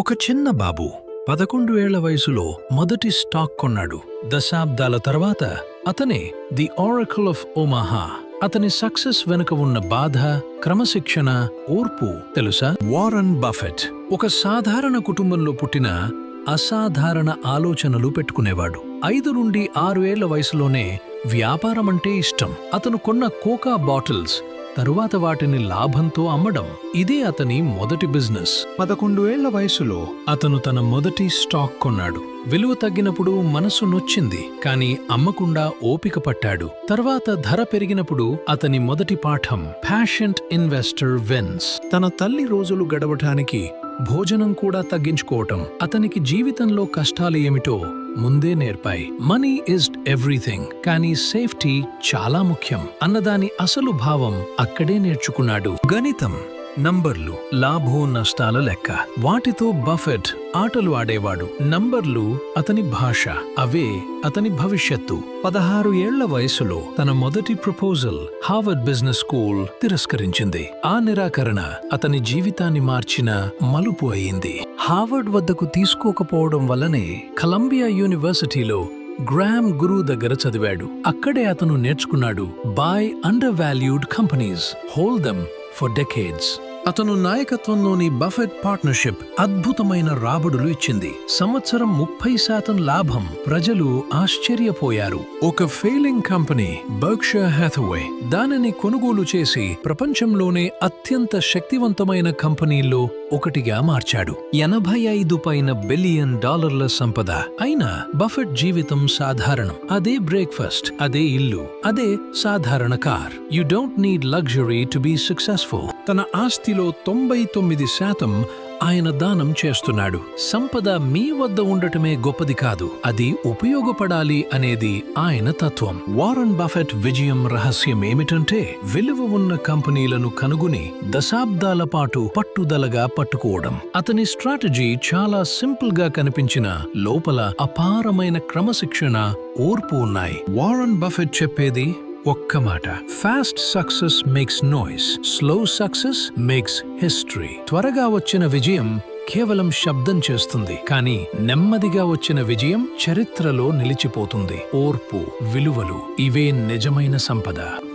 ఒక చిన్న బాబు పదకొండు ఏళ్ళ వయసులో మొదటి స్టాక్ కొన్నాడు. దశాబ్దాల తర్వాత అతనే ది ఆరకల్ ఆఫ్ ఓమాహా అతని సక్సెస్ వెనుక ఉన్న బాధ క్రమశిక్షణ ఓర్పు తెలుసా? వారన్ బఫెట్ ఒక సాధారణ కుటుంబంలో పుట్టిన అసాధారణ ఆలోచనలు పెట్టుకునేవాడు. ఐదు నుండి ఆరు ఏళ్ళ వయసులోనే వ్యాపారం అంటే ఇష్టం. అతను కొన్న కోకా బాటిల్స్ తరువాత వాటిని లాభంతో అమ్మడం. ఇదే అతని మొదటి బిజినెస్. పదకొండు ఏళ్ళ వయసులో అతను తన మొదటి స్టాక్ కొన్నాడు. విలువ తగ్గినప్పుడు మనసు నొచ్చింది. కాని అమ్మకుండా ఓపిక పట్టాడు. తర్వాత ధర పెరిగినప్పుడు అతని మొదటి పాఠం ప్యాషంట్ ఇన్వెస్టర్ విన్స్ తన తల్లి రోజులు గడవటానికి భోజనం కూడా తగ్గించుకోవటం. అతనికి జీవితంలో కష్టాలు ఏమిటో ముందే నేర్పాయి. మనీ ఇస్ ఎవ్రీథింగ్ కానీ సేఫ్టీ చాలా ముఖ్యం. అన్నదాని అసలు భావం అక్కడే నేర్చుకున్నాడు. గణితం. నంబర్లు లాభో నష్టాల లెక్క. వాటితో బఫెట్ ఆటలు ఆడేవాడు. నంబర్లు అతని భాష అవే అతని భవిష్యత్తు. పదహారు ఏళ్ళ వయసులో తన మొదటి ప్రపోజల్ హార్వర్డ్ బిజినెస్ స్కూల్ తిరస్కరించింది. ఆ నిరాకరణ అతని జీవితాన్ని మార్చిన మలుపు అయింది. హార్వర్డ్ వద్దకు తీసుకోకపోవడం వల్లనే కలంబియా యూనివర్సిటీలో గ్రామ్ గురు దగ్గర చదివాడు. అక్కడే అతను నేర్చుకున్నాడు buy undervalued companies hold them them for decades అతను నాయకత్వంలోని బఫెట్ పార్ట్నర్షిప్ అద్భుతమైన రాబడులు ఇచ్చింది. సంవత్సరం ముప్పై శాతం లాభం. ప్రజలు ఆశ్చర్యపోయారు. ఒక ఫెయిలింగ్ కంపెనీ బర్క్ష హ్యాథవే దానిని కొనుగోలు చేసి ప్రపంచంలోనే అత్యంత శక్తివంతమైన కంపెనీల్లో ఒకటిగా మార్చాడు. ఎనభై ఐదు పైన బిలియన్ డాలర్ల సంపద. అయినా బఫెట్ జీవితం సాధారణం. అదే బ్రేక్ఫాస్ట్ అదే ఇల్లు అదే సాధారణ car. You don't need luxury to be successful తన ఆస్తిలో తొంభై తొమ్మిది శాతం ఆయన దానం చేస్తున్నాడు. సంపద మీ వద్ద ఉండటమే గొప్పది కాదు. అది ఉపయోగపడాలి అనేది ఆయన తత్వం. వారన్ బఫెట్ విజయం రహస్యం ఏమిటంటే విలువ ఉన్న కంపెనీలను కనుగొని దశాబ్దాల పాటు పట్టుదలగా పట్టుకోవడం. అతని స్ట్రాటజీ చాలా సింపుల్గా కనిపించిన లోపల అపారమైన క్రమశిక్షణ ఓర్పు ఉన్నాయి. వారన్ బఫెట్ చెప్పేది ఒక్క మాట. Fast success makes noise slow success makes history త్వరగా వచ్చిన విజయం కేవలం శబ్దం చేస్తుంది. కానీ నెమ్మదిగా వచ్చిన విజయం చరిత్రలో నిలిచిపోతుంది. ఓర్పు విలువలు ఇవే నిజమైన సంపద.